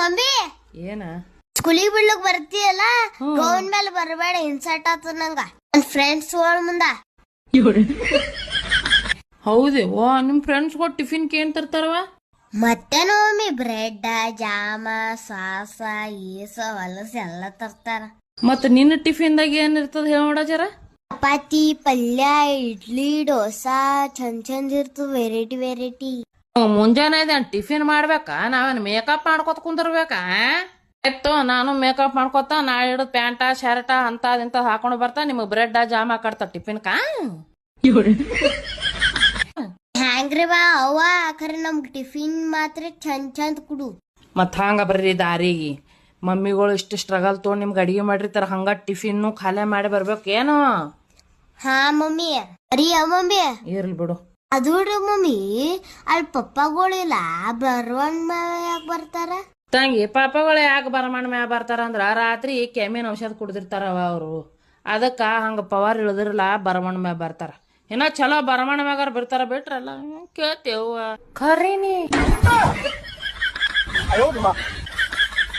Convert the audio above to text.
Mummy. ಏನ? ಸ್ಕೂಲಿಗೆ ಬಿಡ್ಲಕ್ ಬರ್ತೀಯಲ್ಲ? ಗೌನ್ ಮೇಲೆ ಬರಬೇಡ ಇನ್ಸರ್ಟ್ ಆತದ ನಂಗ. ನನ್ ಫ್ರೆಂಡ್ಸ್ ಮುಂದ. ಹೌದೇ? ಓ ನಿಮ್ ಫ್ರೆಂಡ್ಸ್ ಕೊಟ್ಟು ಟಿಫಿನ್ ಏನ್ ತರ್ತಾರವ? ಮತ್ತೇನು ಮಮ್ಮಿ ಬ್ರೆಡ್ ಜಾಮ ಸಾಸ ಈಸ ಹೊಲಸ ಎಲ್ಲ ತರ್ತಾರ. ಮತ್ತ ನಿನ್ನ ಟಿಫಿನ್ದಾಗ ಏನ್ ಇರ್ತದ ಹೇಳ ನೋಡ ಜರ? ಚಪಾತಿ ಪಲ್ಯ ಇಡ್ಲಿ ಡೋಸಾ ಚಂದ್ ಚಂದ್ ಇರ್ತದ ವೆರೈಟಿ ವೆರೈಟಿ ಮುಂಜಾನೆ ಇದೇನ್ ಟಿಫಿನ್ ಮಾಡ್ಬೇಕಾ? ನಾವೇನ್ ಮೇಕಪ್ ಮಾಡ್ಕೊತ ಕುಂದಿರ್ಬೇಕಾ ಆಯ್ತು ನಾನು ಮೇಕಪ್ ಮಾಡ್ಕೊತ ನಾ ಹಿಡಿದು ಪ್ಯಾಂಟ ಶರ್ಟ ಅಂತ ಇಂತ ಹಾಕೊಂಡು ಬರ್ತಾ ನಿಮ್ಗೆ ಬ್ರೆಡ್ ಜಾಮ್ ಕಟ್ತಾ ಟಿಫಿನ್ ಕಾ? ಹ್ಯಾಂಗ್ರಿ ಬಾ ಅವ್ವ ಖರೆ ನಮ್ಗ್ ಟಿಫಿನ್ ಮಾತ್ರ ಚಂದ್ ಚಂದ್ ಕುಡು. ಮತ್ ಹಂಗ ಬರ್ರಿ ದಾರಿಗೆ. ಮಮ್ಮಿಗಳು ಇಷ್ಟು ಸ್ಟ್ರಗಲ್ ತೊಗೊಂಡ್ ನಿಮ್ಗೆ ಅಡಿಗೆ ಮಾಡಿರ್ತಾರ ಹಂಗ ಟಿಫಿನ್ ಖಾಲಿ ಮಾಡಿ ಬರ್ಬೇಕು ಏನು? ಹಾ ಮಮ್ಮಿ. ಅರಿ ಮಮ್ಮಿ. ಇರ್ಲಿ ಬಿಡು. ಅದು ಬಿಡು ಮಮ್ಮಿ ಅಲ್ಲಿ ಪಪ್ಪಗಳಿಲ್ಲ ಬರುವನ್ ಯಾಕೆ ಬರ್ತಾರ? ತಂಗಿ ಪಾಪಗಳು ಯಾಕೆ ಬರಮಣ ಮ್ಯಾ ಬರ್ತಾರ ಅಂದ್ರ ರಾತ್ರಿ ಕೆಮ್ಮಿನ ಔಷಧ ಕುಡ್ದಿರ್ತಾರವ ಅವರು. ಅದಕ್ಕ ಹಂಗ ಪವರ್ ಇಳಿದಿರಲ್ಲ ಬರಮಣ ಮ್ಯಾ ಬರ್ತಾರ. ಇನ್ನ ಚಲೋ ಬರಮಣ ಮ್ಯಾಗಾರ ಬರ್ತಾರ ಬಿಟ್ರಲ್ಲ ಕೇಳ್ತೇವ ಖರೀನಿ